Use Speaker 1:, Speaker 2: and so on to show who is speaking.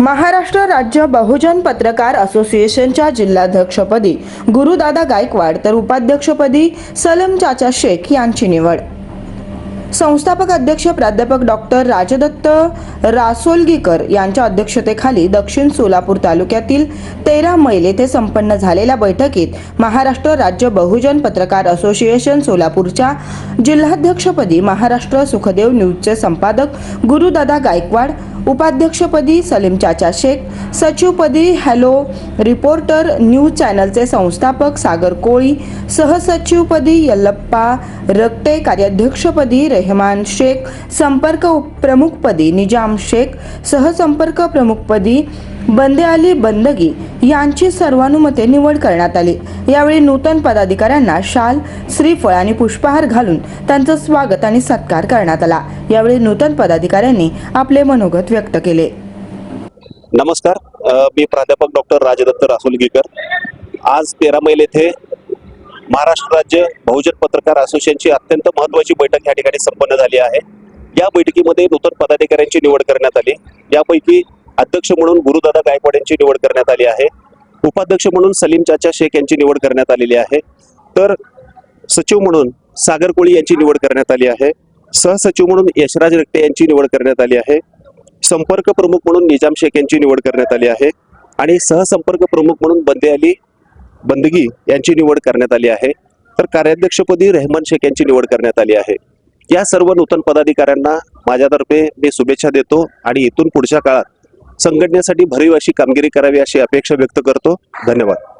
Speaker 1: महाराष्ट्र राज्य बहुजन पत्रकार असोसिएशनच्या जिल्हाध्यक्षपदी गुरुदादा गायकवाड तर उपाध्यक्षपदी सलम चाचा शेख यांची निवड. संस्थापक अध्यक्ष प्राध्यापक डॉक्टर राजदत्त रासोलगीकर यांच्या अध्यक्षतेखाली दक्षिण सोलापूर तालुक्यातील तेरा मैल येथे संपन्न झालेल्या बैठकीत महाराष्ट्र राज्य बहुजन पत्रकार असोसिएशन सोलापूरच्या जिल्हाध्यक्षपदी महाराष्ट्र सुखदेव न्यूजचे संपादक गुरुदादा गायकवाड उपाध्यक्षपदी सलीम चाचा शेख सचिवपदी हॅलो रिपोर्टर न्यूज चॅनलचे संस्थापक सागर कोळी सहसचिवपदी यल्लप्पा रक्ते कार्याध्यक्षपदी रेहमान शेख संपर्क प्रमुखपदी निजाम शेख सहसंपर्क प्रमुखपदी बंदे अली बंदगी यांची सर्वानुमते निवड करण्यात आली. यावेळी नूतन पदाधिकाऱ्यांना शाल श्रीफळ आणि पुष्पहार घालून त्यांचं स्वागत आणि सत्कार करण्यात आला. यावेळी नूतन पदाधिकाऱ्यांनी आपले मनोगत व्यक्त केले.
Speaker 2: नमस्कार. मी प्राध्यापक डॉक्टर राजदत्त रासुलगीकर. आज तेरा मैल येथे महाराष्ट्र राज्य बहुजन पत्रकार असोसिएशनची अत्यंत महत्वाची बैठक या ठिकाणी संपन्न झाली आहे. या बैठकीमध्ये नूतन पदाधिकाऱ्यांची निवड करण्यात आली. यापैकी अध्यक्ष म्हणून गुरुदादा गायकवाड यांची निवड करण्यात आली आहे. उपाध्यक्ष म्हणून सलीम चाचा शेख यांची निवड करण्यात आलेली आहे. तर सचिव म्हणून सागर कोळी यांची निवड करण्यात आली आहे. सहसचिव म्हणून यशराज रक्ते यांची निवड करण्यात आली आहे. संपर्क प्रमुख म्हणून निजाम शेख यांची निवड करण्यात आली आहे. आणि सहसंपर्क प्रमुख म्हणून बंदे अली बंदगी यांची निवड करण्यात आली आहे. तर कार्याध्यक्षपदी रेहमान शेख यांची निवड करण्यात आली आहे. या सर्व नूतन पदाधिकाऱ्यांना माझ्यातर्फे मी शुभेच्छा देतो आणि इथून पुढच्या काळात संघटनेसाठी भरीव अशी कामगिरी करावी अशी अपेक्षा व्यक्त करतो. धन्यवाद.